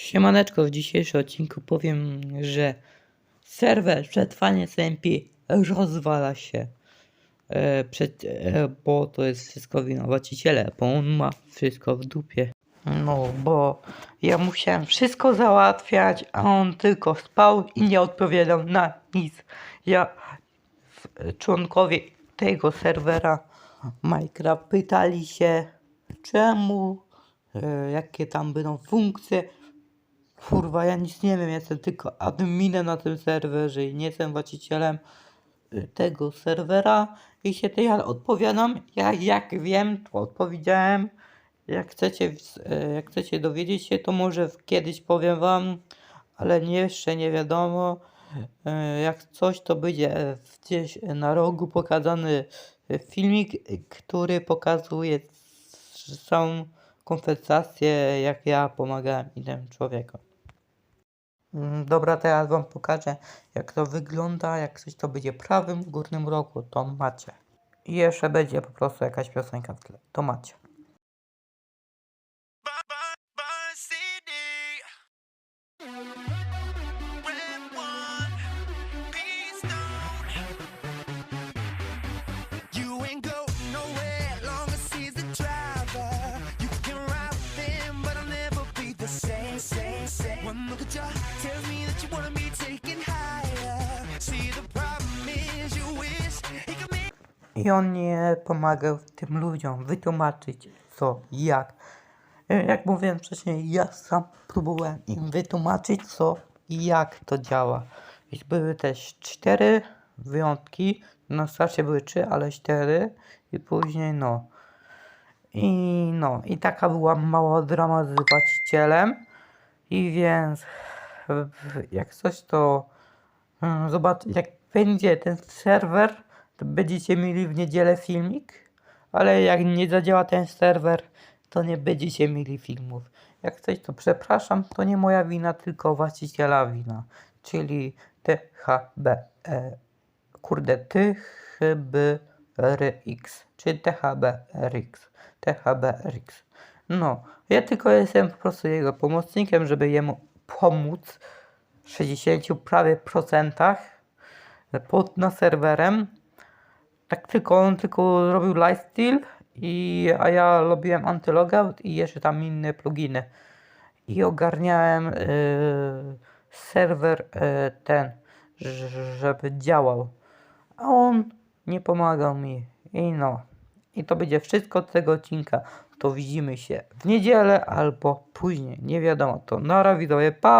Siemaneczko, w dzisiejszym odcinku powiem, że serwer przetrwanie SMP rozwala się. E, przed, e, bo to jest wszystko wina właściciela, bo on ma wszystko w dupie. No, bo ja musiałem wszystko załatwiać, a on tylko spał i nie odpowiadał na nic. Ja, członkowie tego serwera Minecraft pytali się, czemu, e, jakie tam będą funkcje. Kurwa, ja nic nie wiem, jestem tylko adminem na tym serwerze i nie jestem właścicielem y, tego serwera i się to ja odpowiadam, ja jak wiem, to odpowiedziałem. Jak chcecie, y, jak chcecie dowiedzieć się, to może kiedyś powiem wam, ale jeszcze nie wiadomo. Y, Jak coś, to będzie gdzieś na rogu pokazany filmik, który pokazuje całą konwersację, jak ja pomagałem innemu człowiekom. Mm, Dobra, teraz wam pokażę jak to wygląda, jak coś to będzie prawym górnym rogu, to macie. I jeszcze będzie po prostu jakaś piosenka w tle, to macie. I on nie pomagał tym ludziom wytłumaczyć co, jak. E, Jak mówiłem wcześniej, ja sam próbowałem im wytłumaczyć co i jak to działa. I były też cztery wyjątki. Na starcie były trzy, ale cztery. I później no. I no, i taka była mała drama z właścicielem. I więc jak coś to mm, zobacz, jak będzie ten serwer, to będziecie mieli w niedzielę filmik, ale jak nie zadziała ten serwer, to nie będziecie mieli filmów. Jak coś to przepraszam, to nie moja wina, tylko właściciela wina, czyli THB. E, kurde, THBRX, czy THBRX, THBRX. No, ja tylko jestem po prostu jego pomocnikiem, żeby jemu pomóc w 60 prawie procentach pod na serwerem. Tak tylko on tylko robił lifesteal i a ja robiłem antylogout i jeszcze tam inne pluginy. I ogarniałem y, serwer y, ten, żeby działał. A on nie pomagał mi. I no. I to będzie wszystko od tego odcinka. To widzimy się w niedzielę albo później. Nie wiadomo. To nara widzowie. Pa!